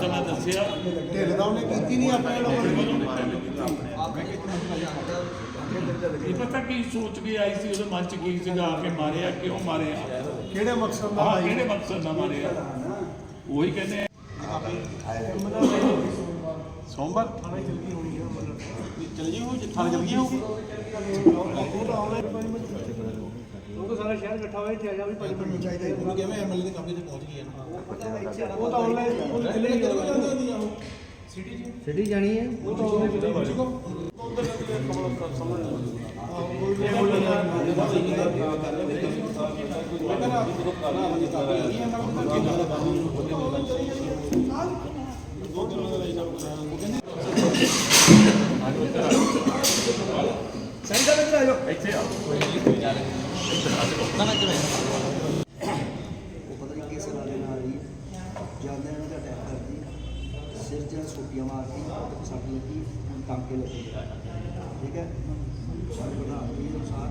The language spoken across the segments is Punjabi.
ਤਾਂ ਮੈਂ ਦੱਸਿਆ। ਢਿੱਲ ਦਾ ਉਹਨੇ ਕੀਤੀ ਨਹੀਂ ਆਪਣੇ ਲੋਕਾਂ ਇਹ ਪਤਾ ਕੀ ਸੋਚ ਕੇ ਆਈ ਸੀ ਉਹਦੇ ਮਨ ਚ ਕੀ ਸੀਗਾ ਆ ਕੇ ਮਾਰਿਆ ਕਿਉਂ ਮਾਰਿਆ? ਕਿਹੜੇ ਮਕਸਦ ਨਾਲ ਆਈ? ਕਿਹੜੇ ਮਕਸਦ ਨਾਲ ਮਾਰਿਆ? ਉਹੀ ਕਹਿੰਦੇ ਸੋਮਵਾਰ? ਥਾਣੇ ਚਲ ਗਈ ਹੋਣੀ ਹੈ ਚਲ ਗਈ ਹੋ ਥਾਣੇ ਚਲ ਗਈ ਹੋ ਉਹ ਤਾਂ ਸਾਰਾ ਸ਼ਹਿਰ ਇਕੱਠਾ ਹੋਇਆ ਚਾਹੀਦਾ ਵੀ ਪੰਜ ਮਿੰਟ ਚਾਹੀਦਾ ਉਹਨੂੰ ਕਿਵੇਂ ਐਮਐਲਏ ਦੇ ਕਮਰੇ ਤੇ ਪਹੁੰਚ ਗਈ ਹੈ ਨਾ? ਉਹ ਤਾਂ ਆਨਲਾਈਨ ਉਹ ਦਿੱਲੀ ਹੀ ਸਿਟੀ ਜਾਣੀ ਹੈ। ਉਹ ਪਤਾ ਨਹੀਂ ਕਿਸ ਨਾਲੇ ਨਾਲ ਰਹੀ ਜਾਂਦੇ ਨੇ ਤਾਂ ਅਟੈਕ ਕਰਦੀ ਸਿਰ 'ਚ ਛੋਟੀਆਂ ਮਾਰਦੀ ਤੇ ਸੱਟ ਲੱਗੀ ਹੁਣ ਟਾਂਕੇ ਲੱਗੇ ਠੀਕ ਹੈ ਸਾਡੇ ਪ੍ਰਧਾਨ ਜੀ ਦੇ ਅਨੁਸਾਰ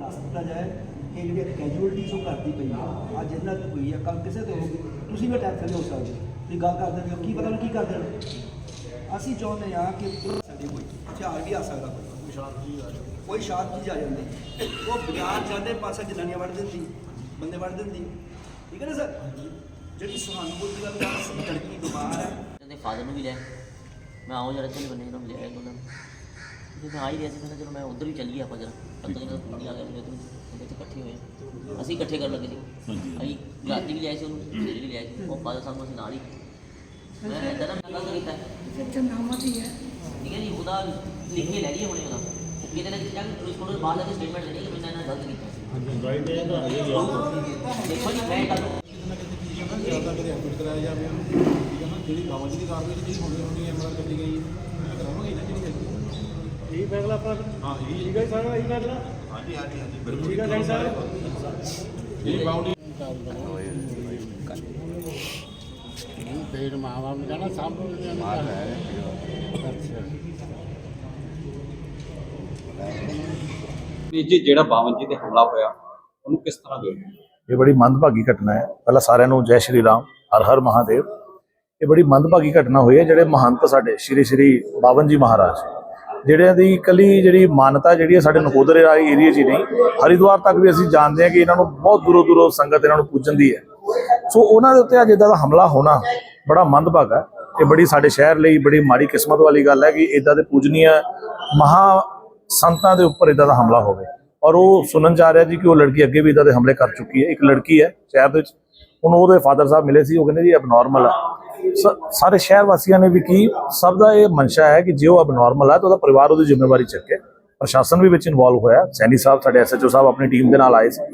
ਦੱਸ ਦਿੱਤਾ ਜਾਏ ਕਿ ਜਿਹੜੀ ਕੈਜੂਅਲਟੀ ਸੋ ਕਰਦੀ ਪਈ ਆ ਅੱਜ ਇਹਨਾਂ ਤੇ ਹੋਈ ਆ ਕੱਲ ਕਿਸੇ ਤੇ ਹੋਊਗੀ ਤੁਸੀਂ ਵੀ ਅਟੈਕ ਕਰਦੇ ਹੋ ਸਕਦੇ ਹੋ। ਤੁਸੀਂ ਗੱਲ ਕਰਦੇ ਹੋ ਕੀ ਪਤਾ ਨਹੀਂ ਕੀ ਕਰਦੇ ਹੋ ਅਸੀਂ ਚਾਹੁੰਦੇ ਆ ਕਿ ਸਾਡੇ ਕੋਈ ਹਥਿਆਰ ਵੀ ਆ ਸਕਦਾ ਕੋਈ ਸ਼ਾਂਤ ਚੀਜ਼ ਆ ਕੋਈ ਸ਼ਾਂਤ ਚੀਜ਼ ਆ ਜਾਂਦੀ। ਉਹ ਬਾਜ਼ਾਰ ਜਾਂਦੇ ਪਾਸੇ ਜਨਾਨੀਆਂ ਵੜ ਦਿੰਦੀ ਬੰਦੇ ਵੜ ਦਿੰਦੀ। ਠੀਕ ਹੈ ਨਾ ਸਰ? ਜਿਹੜੀ ਸਹਾਨੂਭੂਤੀ ਵਾਲੀ ਗੱਲ ਲੜਕੀ ਬਿਮਾਰ ਹੈ। ਕਹਿੰਦੇ ਫਾਦਰ ਨੂੰ ਵੀ ਲੈ ਮੈਂ ਆਉਂ ਜਰਾ ਚੱਲ ਬੰਨੇ ਨੂੰ ਲਿਆ ਉਹਨਾਂ ਨੂੰ। ਜੇ ਮੈਂ ਆ ਹੀ ਰਿਹਾ ਸੀ ਮੈਂ ਚਲੋ ਮੈਂ ਉਧਰ ਵੀ ਚੱਲ ਗਿਆ ਆਪਾਂ ਜਰਾ। ਪਤਾ ਨਹੀਂ ਕਦੋਂ ਆ ਗਿਆ ਮੇਰੇ ਤੋਂ ਉਹਦੇ ਤੇ ਇਕੱਠੇ ਹੋਏ ਅਸੀਂ ਇਕੱਠੇ ਕਰਨ ਲੱਗੇ ਸੀ। ਅਸੀਂ ਰਾਤੀ ਵੀ ਲਿਆਏ ਸੀ ਉਹਨੂੰ ਸਵੇਰੇ ਵੀ ਲਿਆਏ ਸੀ। ਉਹ ਫਾਦਰ ਸਾਹਿਬ ਨੂੰ ਅਸੀਂ ਨਾਲ ਹੀ। ਮੈਂ ਇਦਾਂ ਦਾ ਗੱਲ ਕੀਤਾ। ਫਿਰ ਨਾਮਤ ਹੀ ਹੈ। ਠੀਕ ਹੈ ਜੀ ਉਹਦਾ ਲਿਖ ਕੇ ਲੈ ਲਈਏ ਹੁਣੇ ਉਹਦਾ ਉਹ ਕਿਤੇ ਨਾ ਕਿਤੇ ਜਾ ਕੇ ਪੁਲਿਸ ਕੋਲ ਬਾਹਰ ਜਾ ਕੇ ਸਟੇਟਮੈਂਟ ਦੇਣੀ ਕਿ ਮੈਂ ਇਹਨਾਂ ਨਾਲ ਗਲਤ ਕੀਤਾ ਸੀ ਦੇਖੋ ਜੀ ਮੈਂ ਕੱਲ ਜ਼ਿਆਦਾ ਕਦੇ ਐਡਮਿਟ ਕਰਾਇਆ ਜਾਵੇ ਉਹਨੂੰ ਠੀਕ ਹੈ ਨਾ ਜਿਹੜੀ ਬਾਬਾ ਜੀ ਦੀ ਕਾਰਵਾਈ ਜਿਹੜੀ ਹੋਣੀ ਹੋਣੀ ਐਮਐਲਏ ਕੱਢੀ ਗਈ ਹੈ ਕਰਾਵਾਂਗੇ ਨਾ ਜਿਹੜੀ ਇਹ ਫੈਸਲਾ ਆਪਣਾ ਹਾਂ ਇਹ ਠੀਕ ਹੈ ਸਾਰਾ ਇਹ ਫੈਸਲਾ ਹਾਂਜੀ ਹਾਂਜੀ ਹਾਂਜੀ ਬਿਲਕੁਲ ਠੀਕ ਹੈ ਸਾਹਿਬ ਇਹ ਬਾਉਂਡੀ ਪੇੜ ਮਾਂ ਬਾਪ ਨੇ ਕਹਣਾ ਸਾਹਮਣੇ ਮਾਰ ਹੈ ਵੀ ਜੀ ਜਿਹੜਾ ਬਾਵਨ ਜੀ ਤੇ ਹਮਲਾ ਹੋਇਆ, ਉਹਨੂੰ ਕਿਸ ਤਰ੍ਹਾਂ ਦੇਖਦੇ ਹੋ? ਇਹ ਬੜੀ ਮੰਦਭਾਗੀ ਘਟਨਾ ਹੈ। ਪਹਿਲਾਂ ਸਾਰਿਆਂ ਨੂੰ ਜੈ ਸ਼੍ਰੀ ਰਾਮ, ਹਰ ਹਰ ਮਹਾਦੇਵ। ਇਹ ਬੜੀ ਮੰਦਭਾਗੀ ਘਟਨਾ ਹੋਈ ਹੈ, ਜਿਹੜੇ ਮਹੰਤ ਸਾਡੇ, ਸ਼੍ਰੀ ਸ਼੍ਰੀ ਬਾਵਨ ਜੀ ਮਹਾਰਾਜ। ਜਿਹੜਿਆਂ ਦੀ ਇਕੱਲੀ ਜਿਹੜੀ ਮਾਨਤਾ ਜਿਹੜੀ ਹੈ, ਸਾਡੇ ਨਕੋਦਰ ਵਾਲੀ ਏਰੀਆ 'ਚ ਹੀ ਨਹੀਂ, ਹਰਿਦੁਆਰ ਤੱਕ ਵੀ ਅਸੀਂ ਜਾਣਦੇ ਹਾਂ ਕਿ ਇਹਨਾਂ ਨੂੰ ਬਹੁਤ ਦੂਰੋਂ ਦੂਰੋਂ ਸੰਗਤ ਇਹਨਾਂ ਨੂੰ ਪੁੱਜਣ ਦੀ ਹੈ। ਸੋ ਉਹਨਾਂ ਦੇ ਉੱਤੇ ਅੱਜ ਇਦਾਂ ਦਾ ਹਮਲਾ ਹੋਣਾ ਬੜਾ ਮੰਦਭਾਗਾ ਇਹ ਬੜੀ ਸਾਡੇ ਸ਼ਹਿਰ ਲਈ ਬੜੀ ਮਾੜੀ ਕਿਸਮਤ ਵਾਲੀ ਗੱਲ ਹੈ ਕਿ ਇਦਾਂ ਦੇ ਪੂਜਨੀय ਮਹਾ ਸੰਤਾਂ ਦੇ ਉੱਪਰ ਇਦਾਂ ਦਾ ਹਮਲਾ ਹੋਵੇ। ਔਰ ਉਹ ਸੁਣਨ ਜਾ ਰਿਹਾ ਜੀ ਕਿ ਉਹ ਲੜਕੀ ਅੱਗੇ ਵੀ ਇਦਾਂ ਦੇ ਹਮਲੇ ਕਰ ਚੁੱਕੀ ਹੈ। ਇੱਕ ਲੜਕੀ ਹੈ ਸ਼ਹਿਰ ਦੇ ਵਿੱਚ। ਹੁਣ ਉਹਦੇ ਫਾਦਰ ਸਾਹਿਬ ਮਿਲੇ ਸੀ, ਉਹ ਕਹਿੰਦੇ ਜੀ ਅਬਨੋਰਮਲ ਆ। ਸ- ਸਾਰੇ ਸ਼ਹਿਰ ਵਾਸੀਆਂ ਨੇ ਵੀ ਕੀ, ਸਭ ਦਾ ਇਹ ਮਨਸ਼ਾ ਹੈ ਕਿ ਜੇ ਉਹ ਅਬਨੋਰਮਲ ਹੈ ਤਾਂ ਉਹਦਾ ਪਰਿਵਾਰ ਉਹਦੀ ਜ਼ਿੰਮੇਵਾਰੀ ਚੱਕੇ ਪ੍ਰਸ਼ਾਸਨ ਵੀ ਵਿੱਚ ਇਨਵੋਲਵ ਹੋਇਆ। ਸੈਣੀ ਸਾਹਿਬ, ਸਾਡੇ ਐਸਐਚਓ ਸਾਹਿਬ ਆਪਣੀ ਟੀਮ ਦੇ ਨਾਲ ਆਏ ਸੀ।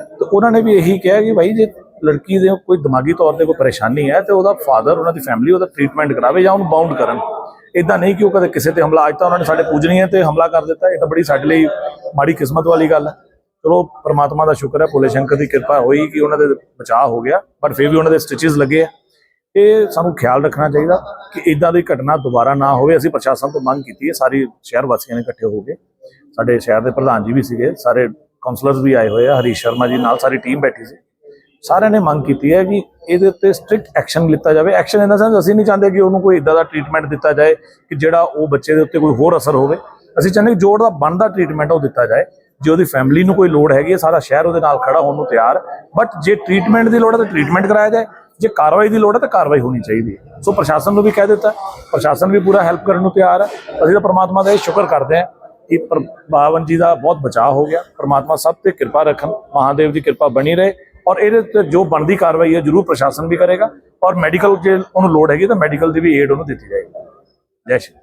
ਤੇ ਉਹਨਾਂ ਨੇ ਵੀ ਇਹੀ ਕਿਹਾ ਕਿ ਭਾਈ ਜੇ ਲੜਕੀ ਦੇ ਕੋਈ ਦਿਮਾਗੀ ਤੌਰ ਤੇ ਕੋਈ ਪਰੇਸ਼ਾਨੀ ਹੈ ਤੇ ਉਹਦਾ ਫਾਦਰ, ਉਹਨਾਂ ਦੀ ਫੈਮਿਲੀ ਉਹਦਾ ਟ੍ਰੀਟਮੈਂਟ ਕਰਾਵੇ ਜਾਂ ਉਹਨੂੰ ਬਾਉਂਡ ਕਰਨ। ਇਦਾਂ ਨਹੀਂ ਕਿ ਉਹ ਕਦੇ ਕਿਸੇ ਤੇ ਹਮਲਾ, ਅੱਜ ਤਾਂ ਉਹਨਾਂ ਨੇ ਸਾਡੇ ਪੂਜਨੀਏ ਤੇ ਹਮਲਾ ਕਰ ਦਿੱਤਾ, ਇਹ ਤਾਂ ਬੜੀ ਸਾਡੇ ਲਈ ਮਾੜੀ ਕਿਸਮਤ ਵਾਲੀ ਗੱਲ ਹੈ। ਚਲੋ, ਪਰਮਾਤਮਾ ਦਾ ਸ਼ੁਕਰ ਹੈ, ਭੋਲੇ ਸ਼ੰਕਰ ਦੀ ਕਿਰਪਾ ਹੋਈ ਕਿ ਉਹਨਾਂ ਦੇ ਬਚਾਅ ਹੋ ਗਿਆ, ਪਰ ਫਿਰ ਵੀ ਉਹਨਾਂ ਦੇ ਸਟਿਚਸ ਲੱਗੇ ਆ। ਇਹ ਸਾਨੂੰ ਖਿਆਲ ਰੱਖਣਾ ਚਾਹੀਦਾ ਕਿ ਇਦਾਂ ਦੀ ਘਟਨਾ ਦੁਬਾਰਾ ਨਾ ਹੋਵੇ, ਅਸੀਂ ਪ੍ਰਸ਼ਾਸਨ ਤੋਂ ਮੰਗ ਕੀਤੀ ਹੈ, ਸਾਰੀ ਸ਼ਹਿਰ ਵਾਸੀਆਂ ਨੇ ਇਕੱਠੇ ਹੋ ਕੇ। ਸਾਡੇ ਸ਼ਹਿਰ ਦੇ ਪ੍ਰਧਾਨ ਜੀ ਵੀ ਸੀਗੇ, ਸਾਰੇ ਕਾਉਂਸਲਰਸ ਵੀ ਆਏ ਹੋਏ ਆ, ਹਰੀਸ਼ ਸ਼ਰਮਾ ਜੀ ਨਾਲ ਸਾਰੀ ਟੀਮ ਬੈਠੀ ਸੀ। ਸਾਰਿਆਂ ਨੇ ਮੰਗ ਕੀਤੀ ਹੈ ਕਿ ਇਹਦੇ ਉੱਤੇ ਸਟ੍ਰਿਕਟ ਐਕਸ਼ਨ ਲਿੱਤਾ ਜਾਵੇ। ਐਕਸ਼ਨ ਇਨ ਦਾ ਸੈਂਸ ਅਸੀਂ ਨਹੀਂ ਚਾਹੁੰਦੇ ਕਿ ਉਹਨੂੰ ਕੋਈ ਇਦਾਂ ਦਾ ਟ੍ਰੀਟਮੈਂਟ ਦਿੱਤਾ ਜਾਏ ਕਿ ਜਿਹੜਾ ਉਹ ਬੱਚੇ ਦੇ ਉੱਤੇ ਕੋਈ ਹੋਰ ਅਸਰ ਹੋਵੇ। ਅਸੀਂ ਚਾਹੁੰਦੇ ਕਿ ਜੋੜ ਦਾ ਬਣਦਾ ਟ੍ਰੀਟਮੈਂਟ ਉਹ ਦਿੱਤਾ ਜਾਏ। ਜੇ ਉਹਦੀ ਫੈਮਿਲੀ ਨੂੰ ਕੋਈ ਲੋੜ ਹੈਗੀ ਹੈ, ਸਾਰਾ ਸ਼ਹਿਰ ਉਹਦੇ ਨਾਲ ਖੜਾ ਹੋਣ ਨੂੰ ਤਿਆਰ। ਬਟ ਜੇ ਟ੍ਰੀਟਮੈਂਟ ਦੀ ਲੋੜ ਹੈ ਤਾਂ ਟ੍ਰੀਟਮੈਂਟ ਕਰਾਇਆ ਜਾਏ। ਜੇ ਕਾਰਵਾਈ ਦੀ ਲੋੜ ਹੈ ਤਾਂ ਕਾਰਵਾਈ ਹੋਣੀ ਚਾਹੀਦੀ ਹੈ। ਸੋ ਪ੍ਰਸ਼ਾਸਨ ਨੂੰ ਵੀ ਕਹਿ ਦਿੱਤਾ। ਪ੍ਰਸ਼ਾਸਨ ਵੀ ਪੂਰਾ ਹੈਲਪ ਕਰਨ ਨੂੰ ਤਿਆਰ ਹੈ। ਅਸੀਂ ਤਾਂ ਪ੍ਰਮਾਤਮਾ ਦਾ ਇਹ ਸ਼ੁਕਰ ਕਰਦੇ ਹਾਂ ਕਿ ਪਰ- ਬਾਵਨ ਜੀ ਦਾ ਬਹੁਤ ਬਚਾਅ ਹੋ ਗਿਆ। ਪ੍ਰਮਾਤਮਾ ਸਭ ਤੇ ਕਿਰਪਾ ਰੱਖਣ। ਮਹਾਦੇਵ ਦੀ ਕਿਰਪਾ ਬਣੀ ਰਹੇ। ਔਰ ਇਹਦੇ ਤੇ ਜੋ ਬਣਦੀ ਕਾਰਵਾਈ ਹੈ, ਜਰੂਰ ਪ੍ਰਸ਼ਾਸਨ ਵੀ ਕਰੇਗਾ ਔਰ ਮੈਡੀਕਲ ਜੇ ਉਹਨੂੰ ਲੋੜ ਹੈਗੀ ਤਾਂ ਮੈਡੀਕਲ ਦੀ ਵੀ ਏਡ ਉਹਨੂੰ ਦਿੱਤੀ ਜਾਏਗੀ। ਜੈ ਸ਼੍ਰੀ